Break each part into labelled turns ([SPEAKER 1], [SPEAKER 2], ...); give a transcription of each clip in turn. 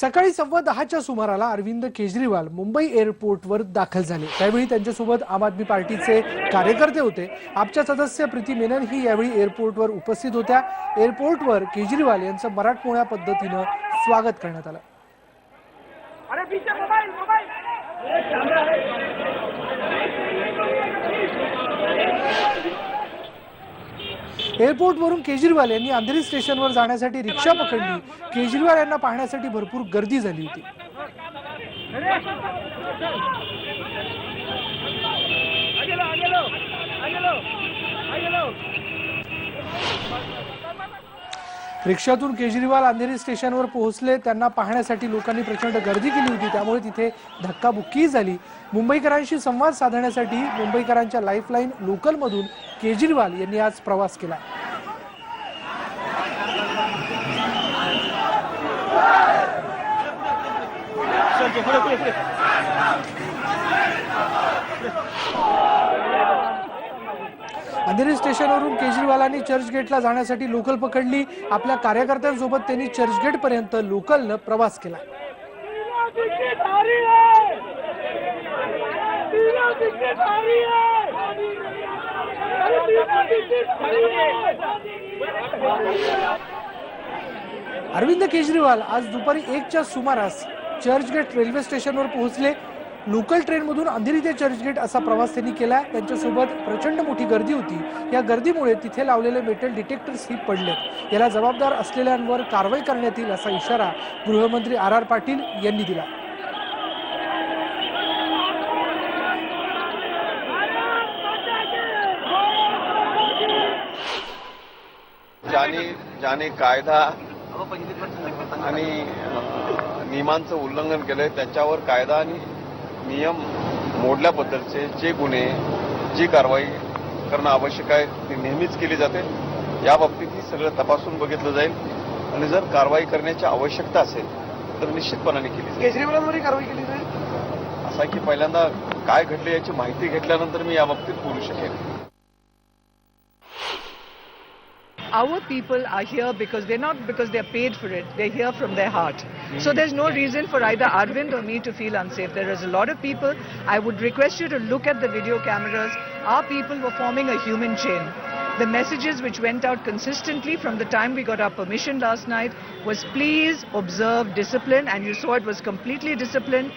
[SPEAKER 1] सकाळी सव्वा दहाच्या सुमाराला अरविंद केजरीवाल मुंबई एअरपोर्टवर दाखल झाले. त्यावेळी त्यांच्यासोबत आम आदमी पार्टीचे कार्यकर्ते होते. आपच्या सदस्य प्रीती मेनन ही यावेळी एअरपोर्टवर उपस्थित होत्या. एअरपोर्टवर केजरीवाल यांचं मराठमोळ्या पद्धतीनं स्वागत करण्यात आलं. एअरपोर्टवरून केजरीवाल यांनी अंधेरी स्टेशनवर जाण्यासाठी रिक्षा पकडली. केजरीवाल यांना पाहण्यासाठी भरपूर गर्दी झाली होती. रिक्षातून केजरीवाल अंधेरी स्टेशनवर पोहोचले. त्यांना पाहण्यासाठी लोकांनी प्रचंड गर्दी केली होती. त्यामुळे तिथे धक्काबुक्की झाली. मुंबईकरांशी संवाद साधण्यासाठी मुंबईकरांच्या लाईफलाईन लोकलमधून केजरीवाल यांनी आज प्रवास केला. अंधेरी स्टेशनवरून केजरीवालांनी चर्चगेटला जाण्यासाठी लोकल पकडली. आपल्या कार्यकर्त्यांसोबत त्यांनी चर्चगेटपर्यंत लोकलनं प्रवास केला. अरविंद केजरीवाल आज दुपारी एकच्या सुमारास चर्चगेट रेल्वे स्टेशनवर पोहोचले. लोकल ट्रेनमधून अंधेरी ते चर्चगेट असा प्रवास त्यांनी केला. त्यांच्यासोबत प्रचंड मोठी गर्दी होती. या गर्दीमुळे तिथे लावलेले मेटल डिटेक्टर्स ही पडले याला जबाबदार असलेल्यांवर कारवाई करण्यात येईल असा इशारा गृहमंत्री आर आर पाटील यांनी दिला.
[SPEAKER 2] ज्याने ज्याने कायदा आणि नियमांचं उल्लंघन केलंय त्याच्यावर कायदा आणि नियम मोडल्याबद्दलचे जे गुन्हे जी कारवाई करणं आवश्यक आहे ती नेहमीच केली जाते. या बाबतीत ही सगळं तपासून बघितलं जाईल. आणि जर कारवाई करण्याची आवश्यकता असेल तर निश्चितपणाने केली जाईल.
[SPEAKER 3] केजरीवालांवरही कारवाई केली जाईल?
[SPEAKER 2] असं की पहिल्यांदा काय घडलं याची माहिती घेतल्यानंतर मी या बाबतीत बोलू शकेन.
[SPEAKER 4] Our people are here because they're not because they're paid for it. They're here from their heart. So there's no reason for either arvind or me to feel unsafe. There is a lot of people. I would request you to look at the video cameras. Our people were forming a human chain. The messages which went out consistently from the time we got our permission last night was please observe discipline. And you saw it was completely disciplined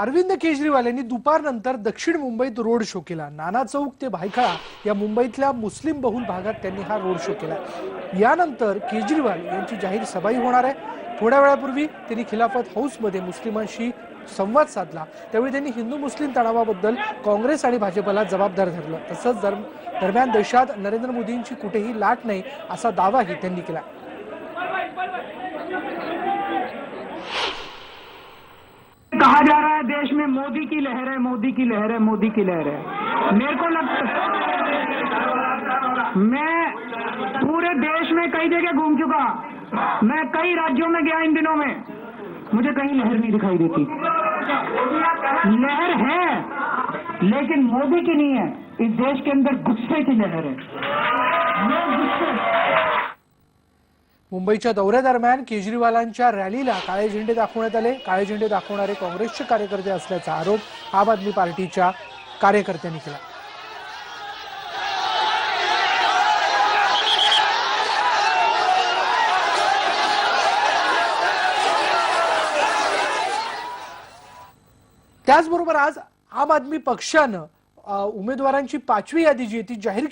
[SPEAKER 1] Arvind Kejriwal यांनी दुपारनंतर दक्षिण मुंबईत road show केला. नाना चौक ते भायखळा या मुंबईतल्या मुस्लिम बहुल भागात त्यांनी हा रोड शो केला. यानंतर केजरीवाल यांची जाहीर सभाही होणार आहे. थोड्या वेळापूर्वी त्यांनी खिलाफत हाऊसमध्ये मुस्लिमांशी संवाद साधला. त्यावेळी त्यांनी हिंदू मुस्लिम तणावाबद्दल काँग्रेस आणि भाजपला जबाबदार धरलं. तसंच दर- दरम्यान देशात नरेंद्र मोदींची कुठेही लाट नाही असा दावाही त्यांनी केला.
[SPEAKER 5] कहा जा रहा देश में मोदी की लहर है, मोदी की लहर है, मोदी की लहर है। मेरे को लगता मैं पूरे देश में कई जगह घूम चुका। मैं कई राज्यों में गया इन दिनों में। मुझे कहीं लहर नहीं दिखाई देती। लहर है, लेकिन मोदी की नहीं है। इस देश के अंदर गुस्से की लहर है।
[SPEAKER 1] मुंबईच्या दौऱ्यादरम्यान केजरीवालांच्या रॅलीला काळे झेंडे दाखवण्यात आले. काळे झेंडे दाखवणारे काँग्रेसचे कार्यकर्ते असल्याचा आरोप आम आदमी पार्टीच्या कार्यकर्त्यांनी केला. त्याचबरोबर आज आम आदमी पक्षानं उमेदवारांची पाचवी यादी जी आहे ती जाहीर